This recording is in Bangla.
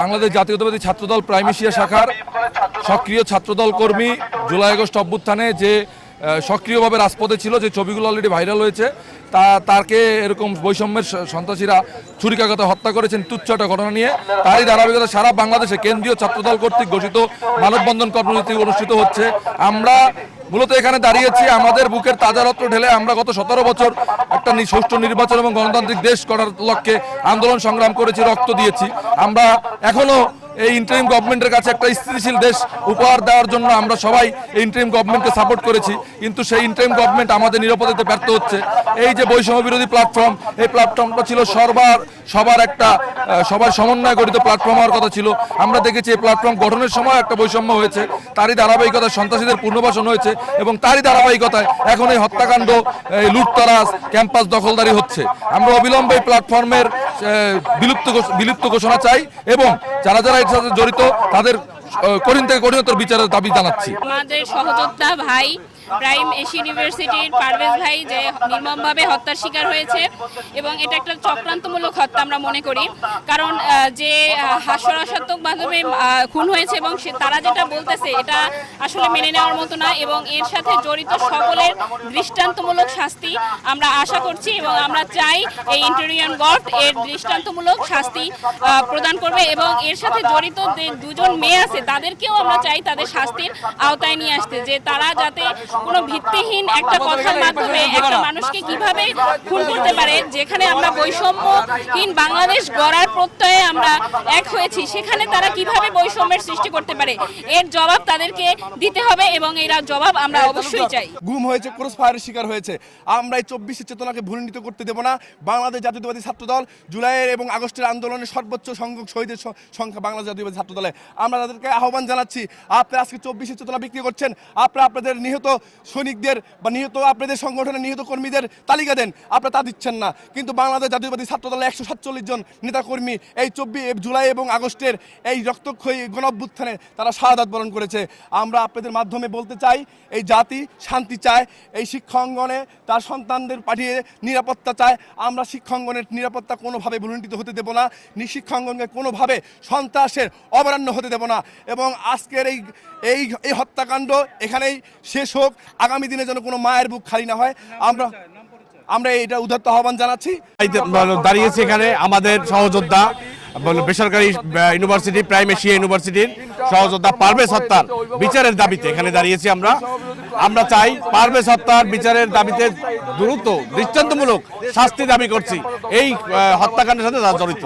বাংলাদেশ জাতীয়তাবাদী ছাত্রদল প্রাইমেশিয়া শাখার সক্রিয় ছাত্রদল কর্মী জুলাই আগস্ট অভ্যুত্থানে যে সক্রিয়ভাবে রাজপথে ছিল যে ছবিগুলো অলরেডি ভাইরাল হয়েছে তা তাকে এরকম বৈষম্যের সন্ত্রাসীরা ছুরিকাঘাতে হত্যা করেছেন তুচ্ছ একটা ঘটনা নিয়ে। তারই ধারাবাহিকতা সারা বাংলাদেশে কেন্দ্রীয় ছাত্রদল কর্তৃক ঘোষিত মানববন্ধন কর্মসূচি অনুষ্ঠিত হচ্ছে। আমরা মূলত এখানে দাঁড়িয়েছি, আমাদের বুকের তাজা রত্ন ঢেলে আমরা গত সতেরো বছর একটা সুষ্ঠু নির্বাচন এবং গণতান্ত্রিক দেশ করার লক্ষ্যে আন্দোলন সংগ্রাম করেছি, রক্ত দিয়েছি। আমরা এখনও এই ইন্টারিম গভর্নমেন্টের কাছে একটা স্থিতিশীল দেশ উপহার দেওয়ার জন্য আমরা সবাই ইন্টারিম গভর্নমেন্টকে সাপোর্ট করেছি। কিন্তু সেই ইন্টারিম গভর্নমেন্ট আমাদের নিরাপত্তাতে ব্যর্থ হচ্ছে। এই যে বৈষম্য বিরোধী প্ল্যাটফর্ম এই প্ল্যাটফর্মটা ছিল সবার সবার একটা সবার সমন্বয় গঠিত প্ল্যাটফর্ম হওয়ার কথা ছিল। আমরা দেখেছি এই প্ল্যাটফর্ম গঠনের সময় একটা বৈষম্য হয়েছে। তারই ধারাবাহিকতায় সন্ত্রাসীদের পুনর্বাসন হয়েছে এবং তারই ধারাবাহিকতায় এখন এই হত্যাকাণ্ড, এই লুটতরাজ ক্যাম্পাস দখলদারি হচ্ছে। আমরা অবিলম্বে এই প্ল্যাটফর্মের বিলুপ্ত বিলুপ্ত ঘোষণা চাই এবং যারা যারা এর সাথে জড়িত তাদের কঠিন থেকে কঠিনতর বিচারের দাবি জানাচ্ছি। আমাদের সহযোদ্ধা ভাই প্রাইম এশিয়া ইউনিভার্সিটির পারভেজ ভাই যে নির্মমভাবে হত্যার শিকার হয়েছে এবং এটা একটা চক্রান্তমূলক হত্যা আমরা মনে করি। কারণ যে হাস্যরসাত্মক মাধ্যমে খুন হয়েছে এবং তারা যেটা বলতেছে, এটা আসলে মেনে নেওয়ার মতো না এবং এর সাথে জড়িত সকলের দৃষ্টান্তমূলক শাস্তি আমরা আশা করছি এবং আমরা চাই এই ইন্টেরিয়ান গভর্ন এর দৃষ্টান্তমূলক শাস্তি প্রদান করবে এবং এর সাথে জড়িত যে দুজন মেয়ে আছে, তাদেরকেও আমরা চাই তাদের শাস্তির আওতায় নিয়ে আসতে, যে তারা যাতে কোনো ভিত্তিহীন একটা কথার মাধ্যমে একটা মানুষকে কীভাবে খুন করতে পারে যেখানে আমরা বৈষম্যহীন বাংলাদেশ গড়ার প্রত্যয়ে আমরা এক হয়েছি সেখানে তারা কীভাবে বৈষম্যের সৃষ্টি করতে পারে? এর জবাব তাদেরকে দিতে হবে এবং এরা জবাব আমরা অবশ্যই চাই। গুম হয়েছে ক্রস ফায়ারের শিকার হয়েছে। আমরা এই চব্বিশের চেতনাকে ভূমিত করতে দেব না। বাংলাদেশ জাতীয়তাবাদী ছাত্রদল জুলাইয়ের এবং আগস্টের আন্দোলনের সর্বোচ্চ সংখ্যক শহীদের সংখ্যা বাংলাদেশ জাতীয়তাবাদী ছাত্রদলে। আমরা তাদেরকে আহ্বান জানাচ্ছি আপনারা আজকে চব্বিশের চেতনা বিক্রি করছেন। আপনারা আপনাদের নিহত সৈনিকদের বা নিহত আপনাদের সংগঠনের নিহত কর্মীদের তালিকা দেন। আপনারা তা দিচ্ছেন না। কিন্তু বাংলাদেশ জাতীয়তাবাদী ছাত্রদলের একশো সাতচল্লিশ জন নেতাকর্মী এই চব্বিশ জুলাই এবং আগস্টের এই রক্তক্ষয়ী গণঅভ্যুত্থানে তারা শাহাদাত বরণ করেছে। আমরা আপনাদের মাধ্যমে বলতে চাই, এই জাতি শান্তি চায়, এই শিক্ষাঙ্গনে তার সন্তানদের পাঠিয়ে নিরাপত্তা চায়। আমরা শিক্ষাঙ্গনের নিরাপত্তা কোনোভাবে ভুলুণ্ঠিত হতে দেব না। নি- শিক্ষাঙ্গনকে কোনোভাবে সন্ত্রাসের অবরান্য হতে দেব না। এবং আজকের এই এই হত্যাকাণ্ড এখানেই শেষ হোক। আগামী দিনে যেন কোনো মায়ের বুক খালি না হয়। আমরা আমরা এটা উদাত্ত আহ্বান জানাচ্ছি। দাঁড়িয়েছে এখানে আমাদের সহযোদ্ধা বেসরকারি ইউনিভার্সিটি প্রাইম এশিয়া ইউনিভার্সিটির সহযোদ্ধা পারভেজ হত্যার বিচারের দাবিতে এখানে দাঁড়িয়েছি আমরা। আমরা চাই পারভেজ হত্যার বিচারের দাবিতে দ্রুত দৃষ্টান্তমূলক শাস্তি দাবি করছি। এই হত্যাকাণ্ডের সাথে জড়িত।